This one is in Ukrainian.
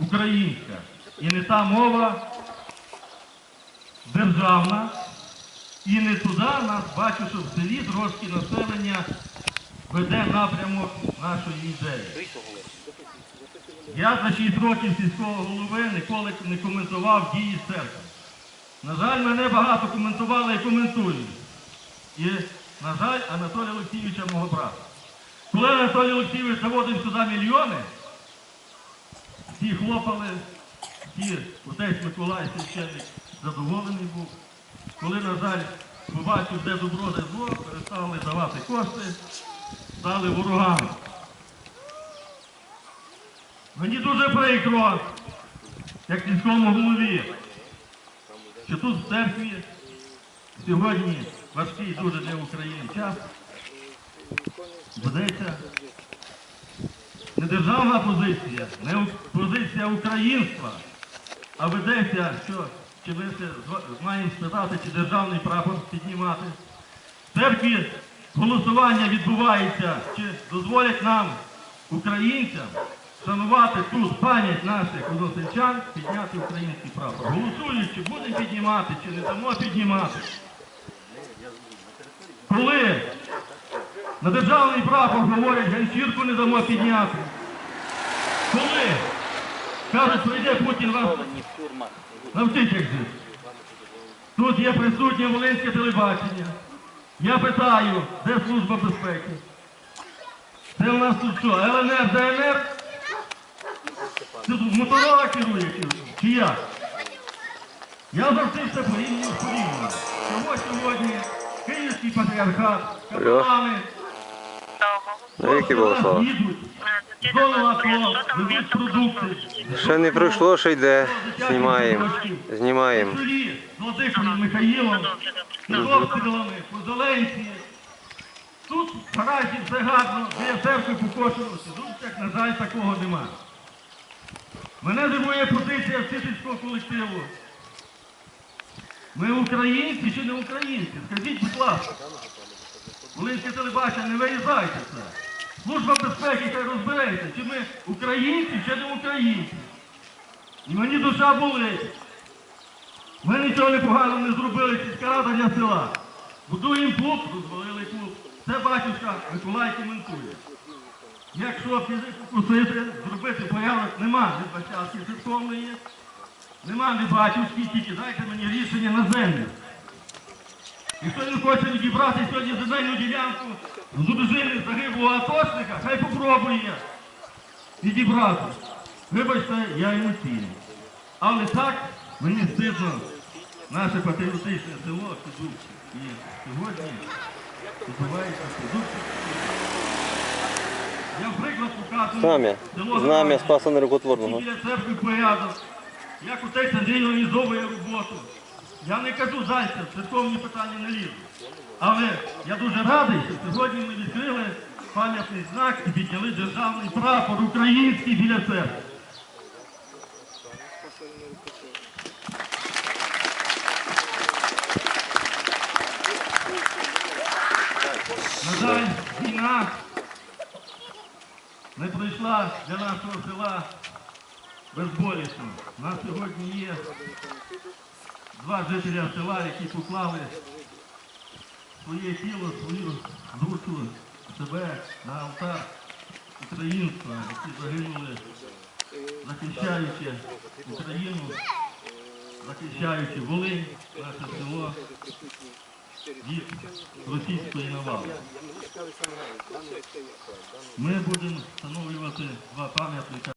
українська. І не та мова державна. І не туди нас бачу, що в селі трошки населення веде напрямок нашої ідеї. Я за 6 років сільського голови ніколи не коментував дії церкви. На жаль, мене багато коментували і коментують. І, на жаль, Анатолія Олексійовича мого брата. Коли Анатолій Олексійович заводив сюди мільйони, всі хлопали, всі, отець Миколай священник задоволений був. Коли, на жаль, побачив, де добро, де зло, перестали давати кошти, стали ворогами. Мені дуже прикро, як сільському голові, що тут в церкві сьогодні важкий дуже для України час. Ведеться не державна позиція, не позиція українства, а ведеться, що чи ми маємо спитати, чи державний прапор піднімати. В церкві голосування відбувається, чи дозволять нам, українцям, шанувати тут пам'ять наших односельчан, підняти український прапор. Голосують, чи будемо піднімати, чи не дамо піднімати. Коли на державний прапор говорять, ганчірку не дамо підняти. Коли кажуть, прийде Путін вас навчить жити. Тут є присутнє Волинське телебачення. Я питаю, де служба безпеки? Це у нас тут що, ЛНР, ДНР? Це тут моторова керує чи, як? Я завжди все порівнюю порівнюю. Чого сьогодні Київський патріархат, капелани, які Богослава? їдуть, зону везуть продукти. Ще не пройшло, що йде. Знімаємо. Знімаємо. Владикою Михаїлом, обстрілами, по Зеленці. Тут в гаражі все гарно, біля церкви покошено. Тут, як на жаль, такого нема. Мене дивує позиція вчительського колективу. Ми українці чи не українці? Скажіть, будь ласка. Волинське телебачення, не виїжджайте це. Служба безпеки хай розбереться, чи ми українці, чи не українці. І мені душа болить. Ми нічого непоганого не зробили сільська рада для села. Будуємо клуб, розвалили клуб. Це батюшка Миколай коментує. Якщо фізику кусити, зробити порядок, нема бачалки церковної, нема ні батюшки, тільки дайте мені рішення на землю. Ніхто не хоче відібрати сьогодні земельну ділянку з дружини загиблого атошника, хай попробує відібрати. Вибачте, я емоційний. Але так мені стидно наше патріотичне село Федурче. І сьогодні відбувається Федурче. Я приклад показую Знам'я. село Знам'я Спаса Нерукотворного. Біля церкви порядок. Як отець Андрій організовує роботу. Я не кажу зайця, церковні питання не лізу. Але я дуже радий, що сьогодні ми відкрили пам'ятний знак і підняли державний прапор український біля церкви. На жаль, війна не прийшла для нашого села безболісно. У нас сьогодні є два жителя села, які поклали своє тіло, свою душу, себе на алтар українства, які загинули, захищаючи Україну, захищаючи Волинь, наше село від російської навали. Ми будемо встановлювати два пам'ятника.